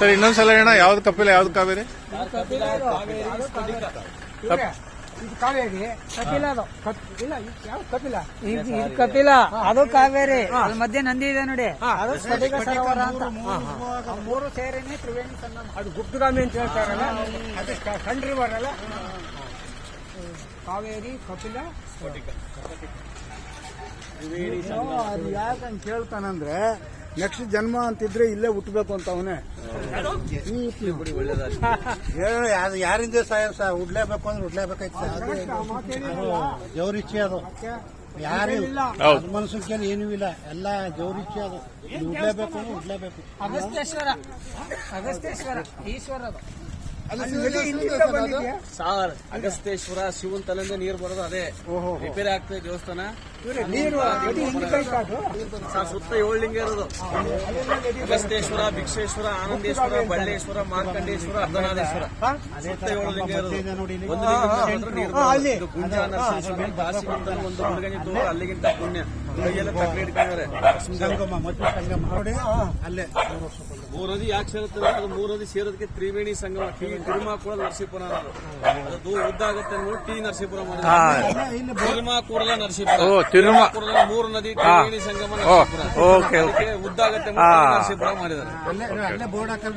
Sir ಇನ್ನೊಂದ್ಸಲ ಹೇಳ ಯಾವ್ದು ಕಪಿಲ ಯಾವ್ದು ಕಾವೇರಿ? ಇದು ಕಾವೇರಿ ಕಪಿಲ ಅದು. ಇಲ್ಲ ಇದು ಯಾವ ಕಪಿಲ? ಇದು ಇದು ಕಪಿಲ. ಅದು ಕಾವೇರಿ. ಅದ್ರ ಮಧ್ಯೆ ನಂದಿ ಇದೆ ನೋಡಿ. ಅದು ಸ್ಫಟಿಕ ಸರೋವರ ಅಂತ. ಆ ಮೂರು ಸೇರಿನೇ ತ್ರಿವೇಣಿ ಸಂಗಮ. ಅದು ಗುಪ್ತಗಾಮಿ ಅಂತ ಹೇಳ್ತಾರಲ್ಲ? ಅದು ಸಣ್ಣ ರಿವರ್ ಅಲ್ಲ ಕಾವೇರಿ ಕಪಿಲ. ಅದು ಯಾಕಂತ ಕೇಳ್ತಾನಂದ್ರೆ ನೆಕ್ಸ್ಟ್ ಜನ್ಮ ಅಂತಿದ್ರೆ ಇಲ್ಲೇ ಹುಟ್ಟಬೇಕು ಅಂತ ಅವನೇ. ಯಾರಿಂದ ಸಹ ಸಹ ಉಡ್ಲೇಬೇಕು ಅಂದ್ರೆ ಉಡ್ಲೇಬೇಕಾಯ್ತು ಜೌರಿಚ್ಛೆ ಅದು ಯಾರು ಮನಸ್ಸು ಕೇಳಿ ಏನೂ ಇಲ್ಲ. ಎಲ್ಲ ಜೌರಿಚ್ಛೆ ಅದು. ಹುಡ್ಲೇಬೇಕು ಉಡ್ಲೇಬೇಕು ಅಂದ್ರೆ ಹುಡ್ಲೇಬೇಕು. ಅಗಸ್ತೇಶ್ವರ ಅಗಸ್ತೇಶ್ವರ ಈಶ್ವರ ಸಾರ್ ಅಗಸ್ತೇಶ್ವರ ಶಿವನ್ ತಲೆಯಿಂದ ನೀರು ಬರೋದು ಅದೇ. ರಿಪೇರಿ ಆಗ್ತದೆ ದೇವಸ್ಥಾನ. ಅದು ಸುತ್ತ ಏಳು ಲಿಂಗ ಇರೋದು. ಅಗಸ್ತೇಶ್ವರ ಭಿಕ್ಷೇಶ್ವರ ಆನಂದೇಶ್ವರ ಬಳ್ಳೇಶ್ವರ ಮಾರ್ಕಂಡೇಶ್ವರ ಅರ್ಧನಾಥೇಶ್ವರ ಸುತ್ತ ಏಳು ಲಿಂಗ ಇರೋದು ಒಂದು ನೀರು ದೂರ ಅಲ್ಲಿಗಿಂತ ಪುಣ್ಯ. ತಕ್ಕಡಿ ಸಂಗಮ ಸಂಗಮ. ಅಲ್ಲೇ. ಮೂರದಿ ಯಾಕೆ ಸೇರುತ್ತೆ ಅದು ಮೂರದಿ ಸೇರೋದಕ್ಕೆ ತ್ರಿವೇಣಿ ಸಂಗಮ. ತಿರುಮಾಕೂಡ ನರಸೀಪುರ ಅದು ಉದ್ದ ಆಗುತ್ತೆ ನೋಡಿ ಟಿ ನರಸೀಪುರ ಮಾಡಿದ್ರು ತಿರುಮಾಕೂಡಲ ನರಸೀಪುರ. ಓ, ತಿರುಮ- ತಿರುಮಾಕೂಡಲ ಮೂರು ನದಿ ತ್ರಿವೇಣಿ ಸಂಗಮ ನರಸೀಪುರ. Okay, okay. ಉದ್ದ ಆಗುತ್ತೆ. ನರಸೀಪುರ ಮಾಡಿದ್ದಾರೆ. ಅಲ್ಲೇ ಅಲ್ಲೇ ಬೋರ್ಡ್ ಹಾಕಲ್